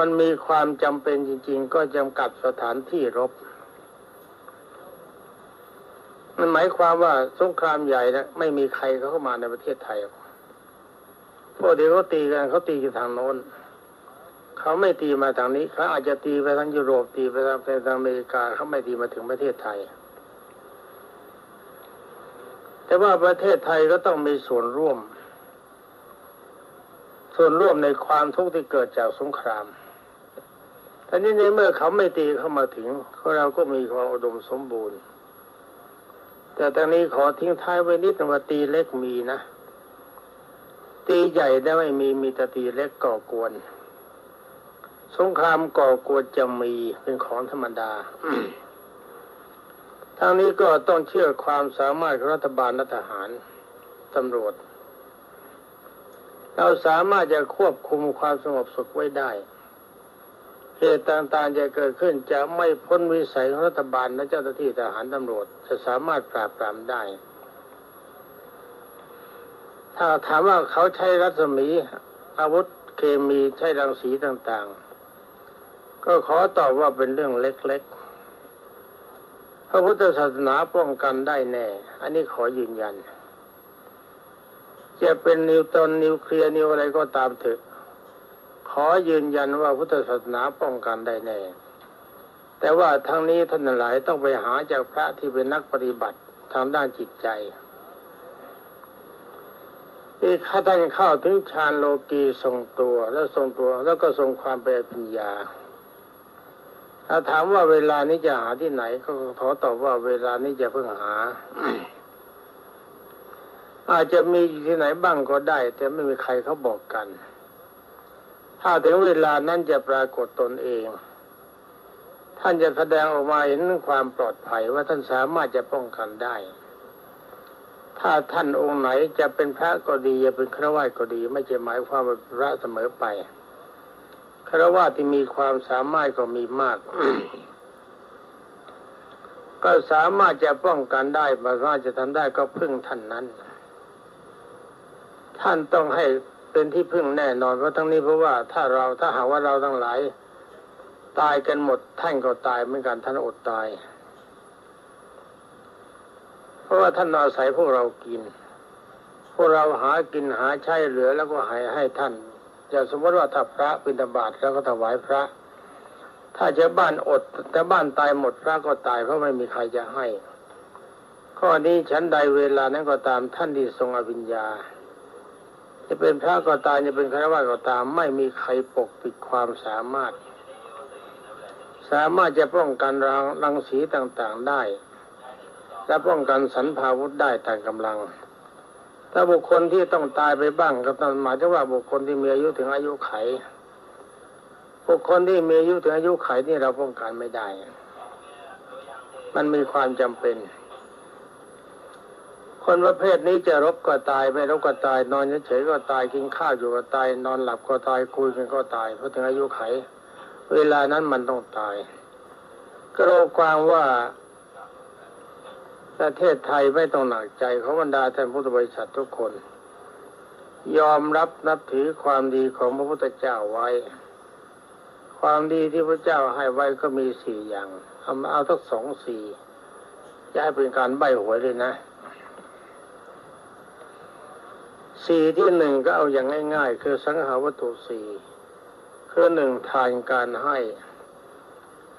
มันมีความจำเป็นจริง ๆ ก็จำกัดสถานที่รบ มันหมายความว่าสงครามใหญ่นะไม่มีใครเขาเข้ามาในประเทศไทยพวกเดียวเขาตีกันเขาตีกันทางโน้น เขาไม่ตีมาทางนี้เขาอาจจะตีไปทางยุโรปตีไปทางไปทางอเมริกาเขาไม่ตีมาถึงประเทศไทย แต่ว่าประเทศไทยก็ต้องมีส่วนร่วม ส่วนร่วมในความทุกข์ที่เกิดจากสงคราม แต่นี้ในเมื่อเขาไม่ตีเข้ามาถึงเราก็มีความอุดมสมบูรณ์ แต่ตอนนี้ขอทิ้งท้ายไว้นิดนึงว่าตีเล็กมีนะ ตีใหญ่ได้ไม่มีมีแต่ตีเล็กก่อกวน สงครามก่อกวนจะมีเป็นของธรรมดาทางนี้ก็ต้องเชื่อความสามารถของรัฐบาลและทหารตำรวจ เราสามารถจะควบคุมความสงบสุขไว้ได้ เหตุต่างๆจะเกิดขึ้นจะไม่พ้นวิสัยของรัฐบาลและเจ้าหน้าที่ทหารตำรวจ จะสามารถปราบปรามได้ ถ้าถามว่าเขาใช้รัศมี อาวุธเคมีใช้รังสีต่างๆ ก็ขอตอบว่าเป็นเรื่องเล็กๆ พระพุทธศาสนาป้องกันได้แน่ อันนี้ขอยืนยัน จะเป็นนิวตอนนิวเคลียร์นิวอะไรก็ตามเถอะ ขอยืนยันว่าพุทธศาสนาป้องกันได้แน่ แต่ว่าทั้งนี้ท่านหลายต้องไปหาจากพระที่เป็นนักปฏิบัติทางด้านจิตใจที่ข้าท่านเข้าถึงฌานโลกีทรงตัวแล้วทรงตัวแล้วก็ทรงความเป็นปัญญาถ้าถามว่าเวลานี้จะหาที่ไหน ก็ขอตอบว่าเวลานี้จะเพิ่งหา อาจจะมีที่ไหนบ้างก็ได้ แต่ไม่มีใครเขาบอกกัน ถ้าถึงเวลานั้นจะปรากฏตนเอง ท่านจะแสดงออกมาเห็นความปลอดภัยว่าท่านสามารถจะป้องกันได้ ถ้าท่านองค์ไหนจะเป็นพระก็ดีจะเป็นฆราวาสก็ดี ไม่ใช่หมายความว่าพระเสมอไปฆราวาสที่มีความสามารถก็มีมากก็สามารถจะป้องกันได้บางว่าจะทำได้ก็พึ่งท่านนั้น ท่านต้องให้ เป็นที่พึ่งแน่นอนเพราะทั้งนี้เพราะว่าถ้าเราถ้าหากว่าเราทั้งหลาย ตายกันหมดท่านก็ตายเหมือนกันท่านอดตาย เพราะว่าท่านอาศัยพวกเรากิน พวกเราหากินหาใช้เหลือแล้วก็ให้ให้ท่านจะสมมติว่าถ้าพระบิณฑบาตแล้วก็ถวายพระ ถ้าจะบ้านอดแต่บ้านตายหมดพระก็ตายเพราะไม่มีใครจะให้ ข้อนี้ฉันใดเวลานั้นก็ตามท่านที่ทรงอภิญญา จะเป็นพระก็ตายจะเป็นฆราวาสก็ตาม ไม่มีใครปกปิดความสามารถ สามารถจะป้องกันรังรังสีต่างๆได้ และป้องกันสันพาวุธได้ตามกำลัง ถ้าบุคคลที่ต้องตายไปบ้างก็ต้องหมายถึงว่าบุคคลที่มีอายุถึงอายุไข บุคคลที่มีอายุถึงอายุไขนี่เราป้องกันไม่ได้ มันมีความจำเป็น คนประเภทนี้จะรบก็ตายไม่รบก็ตาย นอนเฉยก็ตายกินข้าวอยู่ก็ตาย นอนหลับก็ตายคุยกันก็ตายเพราะถึงอายุไข เวลานั้นมันต้องตาย ก็เราความว่าประเทศไทยไม่ต้องหนักใจเของบรรดาท่านพุทธบริษัททุกคน ยอมรับนับถือความดีของพระพุทธเจ้าไว้ ความดีที่พระเจ้าให้ไว้ก็มีสี่อย่างเอาเอาทั้งสองสี่จะให้เป็นการใบหวยเลยนะ สี่ที่หนึ่งก็เอาอย่างง่าย ๆ คือสังหาวัตถุสี่คือหนึ่งทานการให้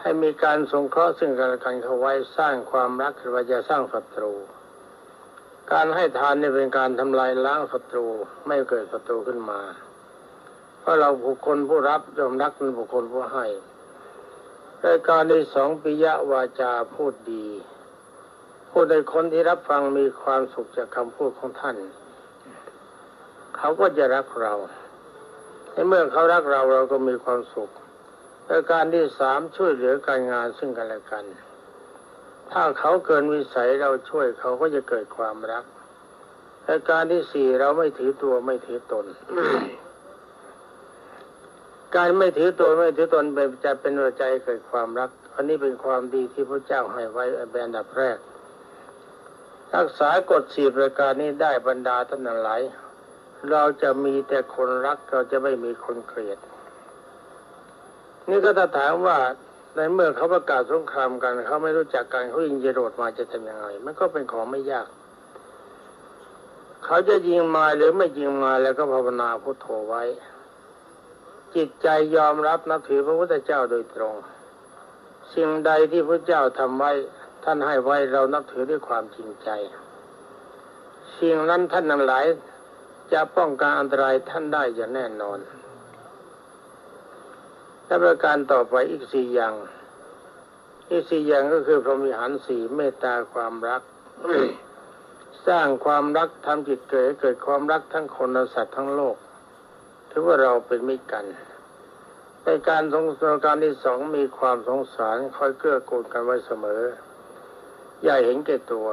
ให้มีการสงเคราะห์ซึ่งกันและกันเข้าไว้สร้างความรักหรือว่าจะสร้างศัตรู การให้ทานนี่เป็นการทำลายล้างศัตรูไม่เกิดศัตรูขึ้นมา เพราะเราบุคคลผู้รับยอมรักเป็นบุคคลผู้ให้รายการที่สองปิยวาจาพูดดีพูดในคนที่รับฟังมีความสุขจากคำพูดของท่าน เขาก็จะรักเราในเมื่อเขารักเราเราก็มีความสุขประการที่สามช่วยเหลือการงานซึ่งกันและกัน ถ้าเขาเกินวิสัยเราช่วยเขาก็จะเกิดความรักประการที่สี่เราไม่ถือตัวไม่ถือตน การไม่ถือตัวไม่ถือตนเป็นจะเป็นหัวใจเกิดความรัก อันนี้เป็นความดีที่พระเจ้าให้ไว้เป็นอันดับแรก รักษากฎสี่ประการนี้ได้บรรดาท่านหลาย เราจะมีแต่คนรักเราจะไม่มีคนเกลียด นี่ก็ถ้าถามว่าในเมื่อเขาประกาศสงครามกันเขาไม่รู้จักกันเขายิงจรวดมาจะทำยังไงมันก็เป็นของไม่ยาก เขาจะยิงมาหรือไม่ยิงมาแล้วก็ภาวนาพุทโธไว้ จิตใจยอมรับนับถือพระพุทธเจ้าโดยตรง สิ่งใดที่พระเจ้าทำไว้ท่านให้ไว้เรานับถือด้วยความจริงใจ สิ่งนั้นท่านทั้งหลาย จะป้องกันอันตรายท่านได้อย่างแน่นอนและประการต่อไปอีกสี่อย่าง อีกสี่อย่างก็คือพรหมวิหารสี่เมตตาความรัก สร้างความรักทำจิตเกิดเกิดความรักทั้งคนและสัตว์ทั้งโลก ถือว่าเราเป็นมิตรกันในการสงสารการที่สองมีความสงสารคอยเกื้อกูลกันไว้เสมอ อย่าเห็นแก่ตัว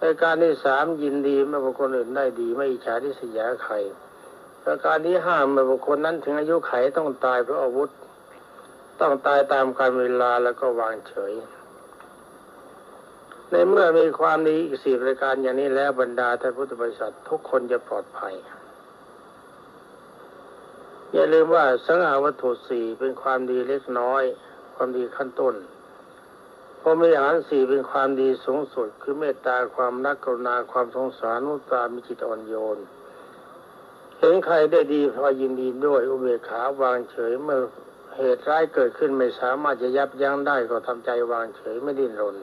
ในการที่สามยินดีเมื่อบุคคลอื่นได้ดี ไม่อิจฉาทิษยาใครประการที่ห้าเมื่อบุคคลนั้นถึงอายุไขต้องตายเพราะอาวุธ ต้องตายตามการเวลาแล้วก็วางเฉย ในเมื่อมีความดีอีกสี่ประการอย่างนี้แล้วบรรดาท่านพุทธบริษัททุกคนจะปลอดภัยอย่าลืมว่าสังหาวัตถุสี่เป็นความดีเล็กน้อย ความดีขั้นต้น พรหมิหารสี่เป็นความดีสูงสุด คือเมตตาความรักกรุณาความสงสารนุตตามีจิตอ่อนโยน เห็นใครได้ดีพอยินดีด้วยอุเบกขาวางเฉยเมื่อเหตุร้ายเกิดขึ้นไม่สามารถจะยับยั้งได้ก็ทำใจวางเฉยไม่ดิ้นรน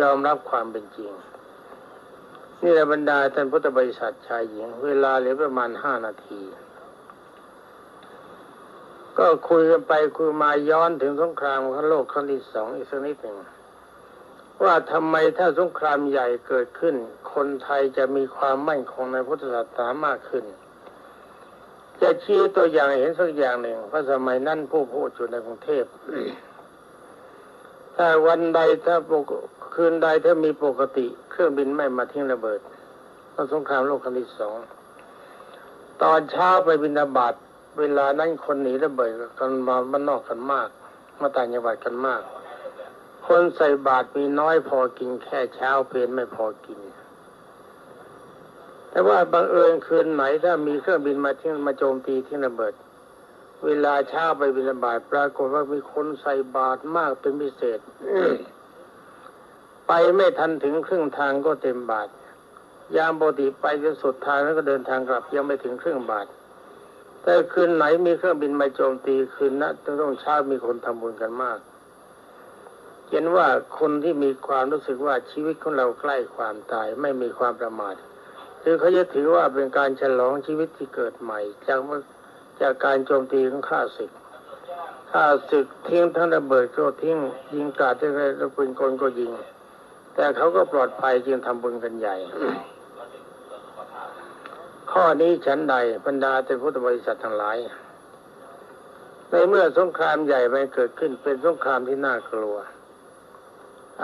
ยอมรับความเป็นจริง นี่แหละบรรดาท่านพุทธบริษัทชายหญิง เวลาเหลือประมาณห้านาที ก็คุยกันไปคุยมาย้อนถึงสงครามครั้งโลกครั้งที่สองอีกสักนิดหนึ่งว่าทำไมถ้าสงครามใหญ่เกิดขึ้น คนไทยจะมีความมั่นคงในพุทธศาสนามากขึ้น จะชี้ตัวอย่างเห็นสักอย่างหนึ่งเพราะสมัยนั้นผู้พูดอยู่ในกรุงเทพถ้าวันใดถ้าปกคืนใดถ้ามีปกติ เครื่องบินไม่มาทิ้งระเบิดก็สงครามโลกครั้งที่สองตอนเช้าไปบินบาต เวลานั้นคนหนีระเบิดกันมาบ้านนอกกันมาก มาต่างจังหวัดกันมาก คนใส่บาตรมีน้อยพอกินแค่เช้าเพลนไม่พอกิน แต่ว่าบังเอิญคืนไหนถ้ามีเครื่องบินมาทิ้งมาโจมตีทิ้งระเบิด เวลาเช้าไปบินบาตปรากฏว่ามีคนใส่บาตรมากเป็นพิเศษไปไม่ทันถึงครึ่งทางก็เต็มบาท ยามปกติไปจนสุดทางแล้วก็เดินทางกลับยังไม่ถึงครึ่งบาท แต่คืนไหนมีเครื่องบินมาโจมตีคืนนั้นต้องเช้ามีคนทำบุญกันมากเห็นว่าคนที่มีความรู้สึกว่าชีวิตของเราใกล้ความตายไม่มีความประมาทคือเขาจะถือว่าเป็นการฉลองชีวิตที่เกิดใหม่ จากจากการโจมตีของข้าศึกข้าศึกทิ้งทั้งระเบิดก็ทิ้งยิงกาดที่ระปืนกลก็ยิง แต่เขาก็ปลอดภัยจึงทำบุญกันใหญ่ ข้อนี้ฉันใดบรรดาแต่พุทธบริษัททั้งหลาย ในเมื่อสงครามใหญ่ไปเกิดขึ้นเป็นสงครามที่น่ากลัว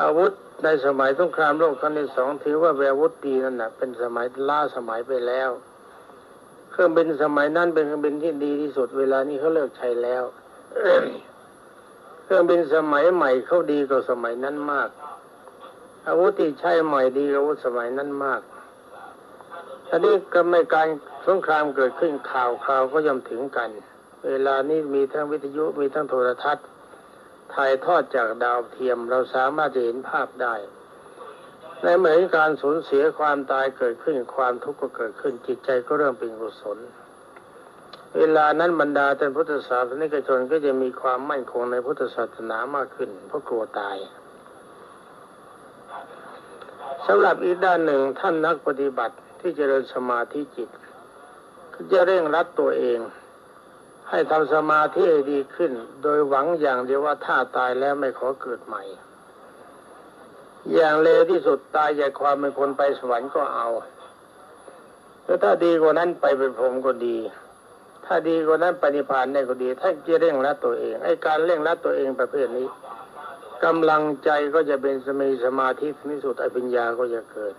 อาวุธในสมัยสงครามโลกครั้งที่สองถือว่าเป็นอาวุธดีนั่นนะเป็นสมัยล้าสมัยไปแล้ว เครื่องบินสมัยนั้นเป็นเครื่องบินที่ดีที่สุดเวลานี้เขาเลิกใช้แล้ว เครื่องบินสมัยใหม่เขาดีกว่าสมัยนั้นมาก อาวุธที่ใช้ใหม่ดีกว่าอาวุธสมัยนั้นมาก ทีนี้ก็ไม่การสงครามเกิดขึ้นข่าวข่าวก็ย่อมถึงกัน เวลานี้มีทั้งวิทยุมีทั้งโทรทัศน์ถ่ายทอดจากดาวเทียมเราสามารถจะเห็นภาพได้ในเหมือนการสูญเสียความตายเกิดขึ้นความทุกข์ก็เกิดขึ้นจิตใจก็เริ่มเป็นกุศล เวลานั้นบรรดาท่านพุทธศาสนิกชนก็จะมีความมั่นคงในพุทธศาสนามากขึ้น เพราะกลัวตายสำหรับอีกด้านหนึ่งท่านนักปฏิบัติ ที่เจริญสมาธิจิตก็จะเร่งรัดตัวเอง ให้ทำสมาธิดีขึ้น โดยหวังอย่างเดียวว่าถ้าตายแล้วไม่ขอเกิดใหม่ อย่างเลวที่สุดตายจากความเป็นคนไปสวรรค์ก็เอาแล้วถ้าดีกว่านั้นไปเป็นพรหมก็ดี ถ้าดีกว่านั้นปฏิพานได้ก็ดี ถ้าจะเร่งรัดตัวเอง ไอ้การเร่งรัดตัวเองประเภทนี้กำลังใจก็จะเป็นสมีสมาธิที่สุดไอปัญญาก็จะเกิด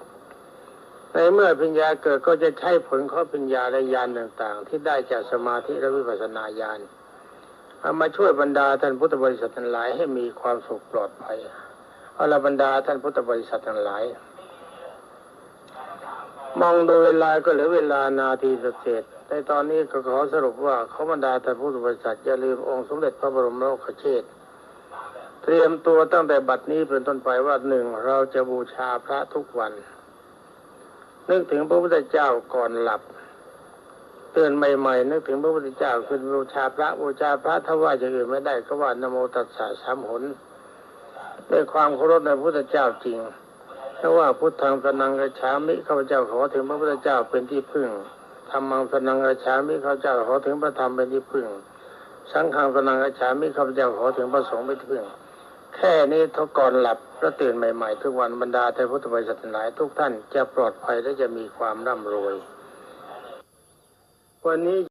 ในเมื่อปัญญาเกิดก็จะใช้ผลข้อปัญญาและญาณต่างๆ ที่ได้จากสมาธิและวิปัสสนาญาณเอามาช่วยบรรดาท่านพุทธบริษัททั้งหลายให้มีความสุขปลอดภัยเอาละบรรดาท่านพุทธบริษัททั้งหลาย มองดูเวลาก็เหลือเวลานาทีเศษในตอนนี้ก็ขอสรุปว่าเขาบรรดาท่านผู้บริษัทอย่าลืมองค์สมเด็จพระบรมโลกเชษเตรียมตัวตั้งแต่บัดนี้เป็นต้นไปว่าหนึ่งเราจะบูชาพระทุกวัน นึกถึงพระพุทธเจ้าก่อนหลับเตื่นใหม่ๆนึกถึงพระพุทธเจ้าคือบูชาพระบูชาพระถ้าว่าจะอื่นไม่ได้ก็ว่านโมตัสสะสามหนด้วยความเคารพในพระพุทธเจ้าจริงถ้าะว่าพุทธังสนังกระฉามิข้าพเจ้าขอถึงพระพุทธเจ้าเป็นที่พึ่งธรรมังสนังกระฉามิข้าพเจ้าขอถึงพระธรรมเป็นที่พึ่ง สังฆังสนังกระฉามิข้าพเจ้าขอถึงพระสงฆ์เป็นที่พึ่ง แค่นี้ทุกก่อนหลับแล้วตื่นใหม่ ๆ ทุกวันบรรดาเทพุทธบริษัทหลายทุกท่านจะปลอดภัยและจะมีความร่ำรวย วันนี้